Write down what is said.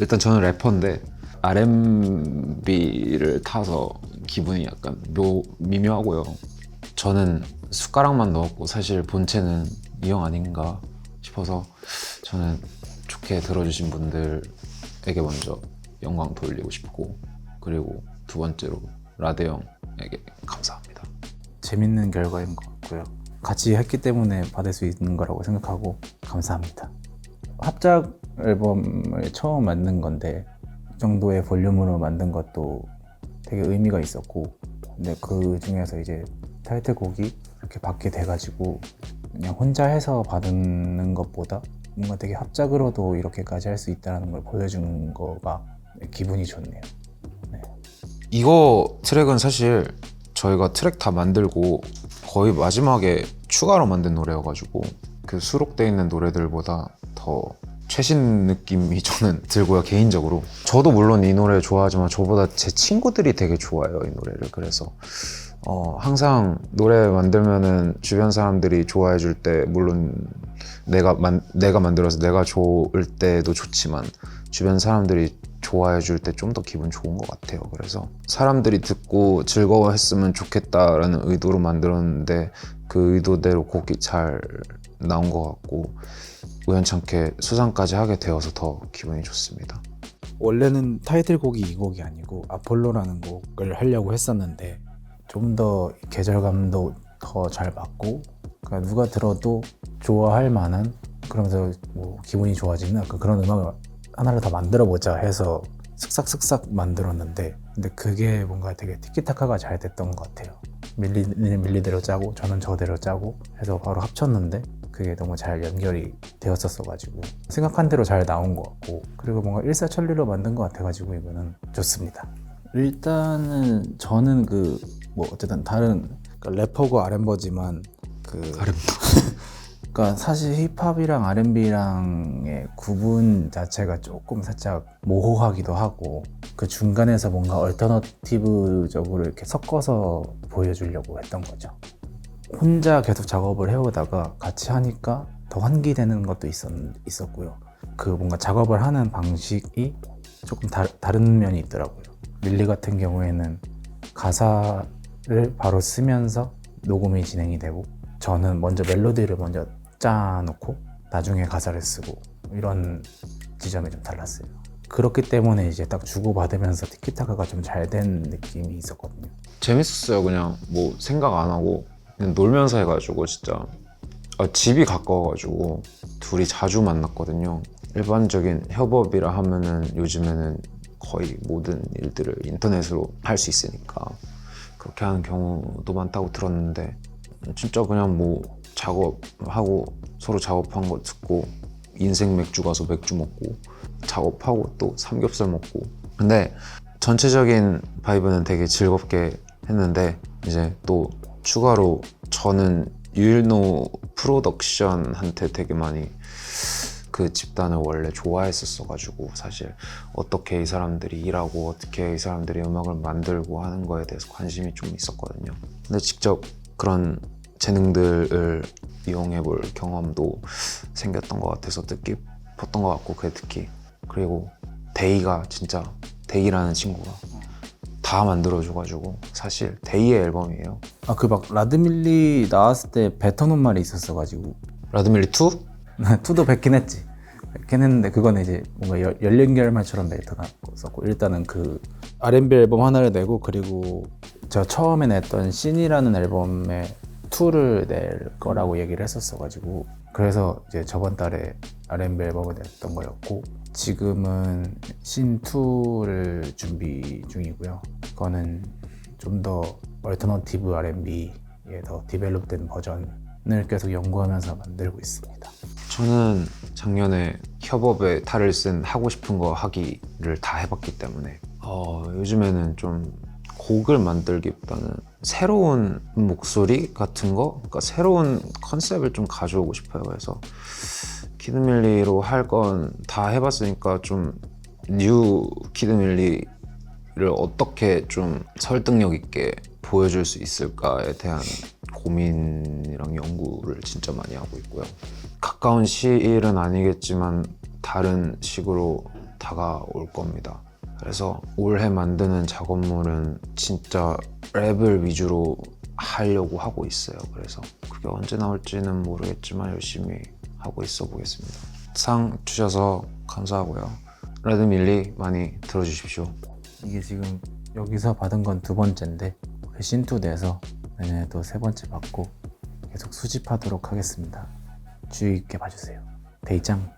일단 저는 래퍼인데 R&B를 타서 기분이 약간 묘, 미묘하고요. 저는 숟가락만 넣었고 사실 본체는 이 형 아닌가 싶어서 저는 좋게 들어주신 분들에게 먼저 영광 돌리고 싶고 그리고 두 번째로 라데 형에게 감사합니다. 재밌는 결과인 것 같고요. 같이 했기 때문에 받을 수 있는 거라고 생각하고 감사합니다. 합작 앨범을 처음 만든 건데 이 정도의 볼륨으로 만든 것도 되게 의미가 있었고 근데 그 중에서 이제 타이틀곡이 이렇게 받게 돼가지고 그냥 혼자 해서 받는 것보다 뭔가 되게 합작으로도 이렇게까지 할 수 있다는 걸 보여준 거가 기분이 좋네요. 이거 트랙은 사실 저희가 트랙 다 만들고 거의 마지막에 추가로 만든 노래여가지고 그 수록돼 있는 노래들보다 더 최신 느낌이 저는 들고요 개인적으로 저도 물론 이 노래 좋아하지만 저보다 제 친구들이 되게 좋아해요 이 노래를 그래서 어, 항상 노래 만들면은 주변 사람들이 좋아해 줄 때 물론 내가 만, 내가 만들어서 내가 좋을 때도 좋지만 주변 사람들이 좋아해 줄 때 좀 더 기분 좋은 것 같아요. 그래서 사람들이 듣고 즐거워했으면 좋겠다라는 의도로 만들었는데 그 의도대로 곡이 잘 나온 것 같고 우연찮게 수상까지 하게 되어서 더 기분이 좋습니다. 원래는 타이틀곡이 이 곡이 아니고 아폴로라는 곡을 하려고 했었는데 좀 더 계절감도 더 잘 맞고 그러니까 누가 들어도 좋아할 만한 그러면서 뭐 기분이 좋아지는 그런 음악을 하나를 더 만들어 보자 해서 슥싹슥싹 만들었는데 근데 그게 뭔가 되게 티키타카가 잘 됐던 것 같아요 밀리는 밀리대로 짜고 저는 저대로 짜고 해서 바로 합쳤는데 그게 너무 잘 연결이 되었었어 가지고 생각한 대로 잘 나온 것 같고 그리고 뭔가 일사천리로 만든 것 같아 가지고 이거는 좋습니다 일단은 저는 그 뭐 어쨌든 다른 그러니까 래퍼고 R&B지만 그 그러니까 사실 힙합이랑 R&B랑의 구분 자체가 조금 살짝 모호하기도 하고 그 중간에서 뭔가 얼터너티브적으로 이렇게 섞어서 보여주려고 했던 거죠. 혼자 계속 작업을 해오다가 같이 하니까 더 환기되는 것도 있었, 있었고요. 그 뭔가 작업을 하는 방식이 조금 다, 다른 면이 있더라고요. 밀리 같은 경우에는 가사를 바로 쓰면서 녹음이 진행이 되고 저는 먼저 멜로디를 먼저 짜놓고 나중에 가사를 쓰고 이런 지점이 좀 달랐어요. 그렇기 때문에 이제 딱 주고받으면서 티키타카가 좀 잘 된 느낌이 있었거든요. 재밌었어요. 그냥 뭐 생각 안 하고 놀면서 해가지고 진짜 아, 집이 가까워가지고 둘이 자주 만났거든요. 일반적인 협업이라 하면은 요즘에는 거의 모든 일들을 인터넷으로 할 수 있으니까 그렇게 하는 경우도 많다고 들었는데 진짜 그냥 뭐 작업하고 서로 작업한 거 듣고 인생 맥주 가서 맥주 먹고 작업하고 또 삼겹살 먹고 근데 전체적인 바이브는 되게 즐겁게 했는데 이제 또 추가로 저는 유일노 프로덕션한테 되게 많이 그 집단을 원래 좋아했었어 가지고 사실 어떻게 이 사람들이 일하고 어떻게 이 사람들이 음악을 만들고 하는 거에 대해서 관심이 좀 있었거든요. 근데 직접 그런 재능들을 이용해 볼 경험도 생겼던 것 같아서 뜻깊었던 것 같고 그게 특히 그리고 데이가 진짜 데이라는 친구가 다 만들어줘가지고 사실 데이의 앨범이에요. 아 그 막 라드밀리 나왔을 때 뱉어놓은 말이 있었어가지고 라드밀리 2? 투도 뱉긴 했지. 뱉긴 했는데 그거는 이제 뭔가 열- 열린결말처럼 뱉어놨었고 일단은 그 R&B 앨범 하나를 내고 그리고 제가 처음에 냈던 신이라는 앨범에 2를 낼 거라고 얘기를 했었어가지고 그래서 이제 저번 달에 R&B 앨범을 냈던 거였고 지금은 신 2를 준비 중이고요. 그거는 좀 더 얼터너티브 R&B에 더 디벨롭된 버전을 계속 연구하면서 만들고 있습니다. 저는 작년에 협업에 탈을 쓴 하고 싶은 거 하기를 다 해봤기 때문에 어, 요즘에는 좀 곡을 만들기보다는 새로운 목소리 같은 거, 그러니까 새로운 컨셉을 좀 가져오고 싶어요. 그래서 키드밀리로 할 건 다 해봤으니까 좀 뉴 키드밀리를 어떻게 좀 설득력 있게 보여줄 수 있을까에 대한 고민이랑 연구를 진짜 많이 하고 있고요. 가까운 시일은 아니겠지만 다른 식으로 다가올 겁니다. 그래서 올해 만드는 작업물은 진짜 랩을 위주로 하려고 하고 있어요. 그래서 그게 언제 나올지는 모르겠지만 열심히 하고 있어 보겠습니다. 상 주셔서 감사하고요. 레드밀리 많이 들어주십시오. 이게 지금 여기서 받은 건 두 번째인데 신투 내서 내년에 또세 번째 받고 계속 수집하도록 하겠습니다. 주의 있게 봐주세요. 대장